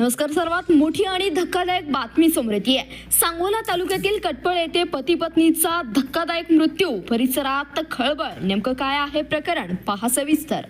नमस्कार सर्वात मोठी आणि धक्कादायक बातमी समोर येते. सांगोला तालुक्यातील कटपळ येथे पती पत्नीचा धक्कादायक मृत्यू. परिसरात खळबळ. नेमकं काय आहे प्रकरण? पहा सविस्तर.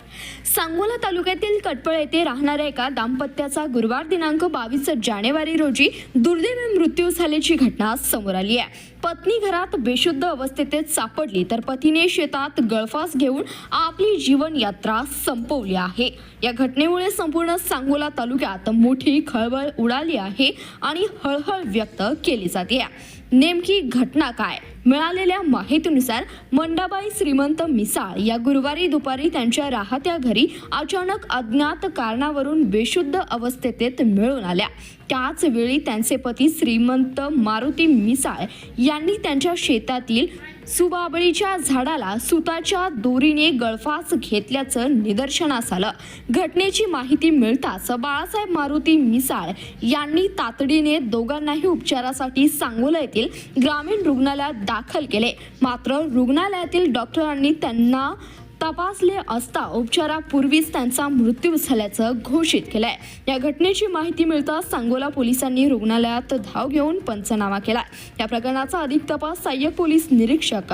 सांगोला तालुक्यातील कटपळ येथे राहणाऱ्या एका दाम्पत्याचा गुरुवार दिनांक बावीस जानेवारी रोजी दुर्दैवी मृत्यू झाल्याची घटना समोर आली आहे. पत्नी घरात बेशुद्ध अवस्थेत सापडली तर पतीने शेतात गळफास घेऊन आपली जीवनयात्रा संपवली आहे. या घटनेमुळे संपूर्ण सांगोला तालुक्यात मोठी खळबळ उडाली आहे आणि हळहळ व्यक्त केली जाते. नेमकी घटना काय? मिळालेल्या माहितीनुसार मंडाबाई श्रीमंत मिसाळ या गुरुवारी दुपारी त्यांच्या राहत्या घरी अचानक अज्ञात कारणावरून बेशुद्ध अवस्थेत मिळून आल्या. त्याच वेळी त्यांचे पती श्रीमंत मारुती मिसाळ यांनी त्यांच्या शेतातील सुबाबळीच्या झाडाला सुताच्या दोरीने गळफास घेतल्याचं निदर्शनास आलं. घटनेची माहिती मिळताच बाळासाहेब मारुती मिसाळ यांनी तातडीने दोघांनाही उपचारासाठी सांगोला येथील ग्रामीण रुग्णालयात दाखल केले. मात्र रुग्णालयातील डॉक्टरांनी त्यांना तपासले असता उपचारापूर्वीच त्यांचा मृत्यू झाल्याचं घोषित केलंय. या घटनेची माहिती मिळताच सांगोला पोलिसांनी रुग्णालयात धाव घेऊन पंचनामा केला. या प्रकरणाचा अधिक तपास सहाय्यक पोलीस निरीक्षक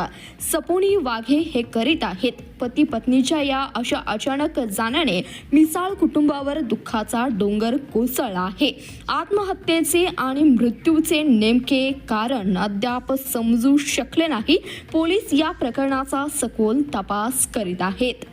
सपोनी वाघे हे करीत आहेत. पती पत्नीच्या या अशा अचानक जाण्याने मिसाळ कुटुंबावर दुःखाचा डोंगर कोसळला आहे. आत्महत्येचे आणि मृत्यूचे नेमके कारण अद्याप समजू शकले नाही. पोलीस या प्रकरणाचा सखोल तपास करीत आहेत.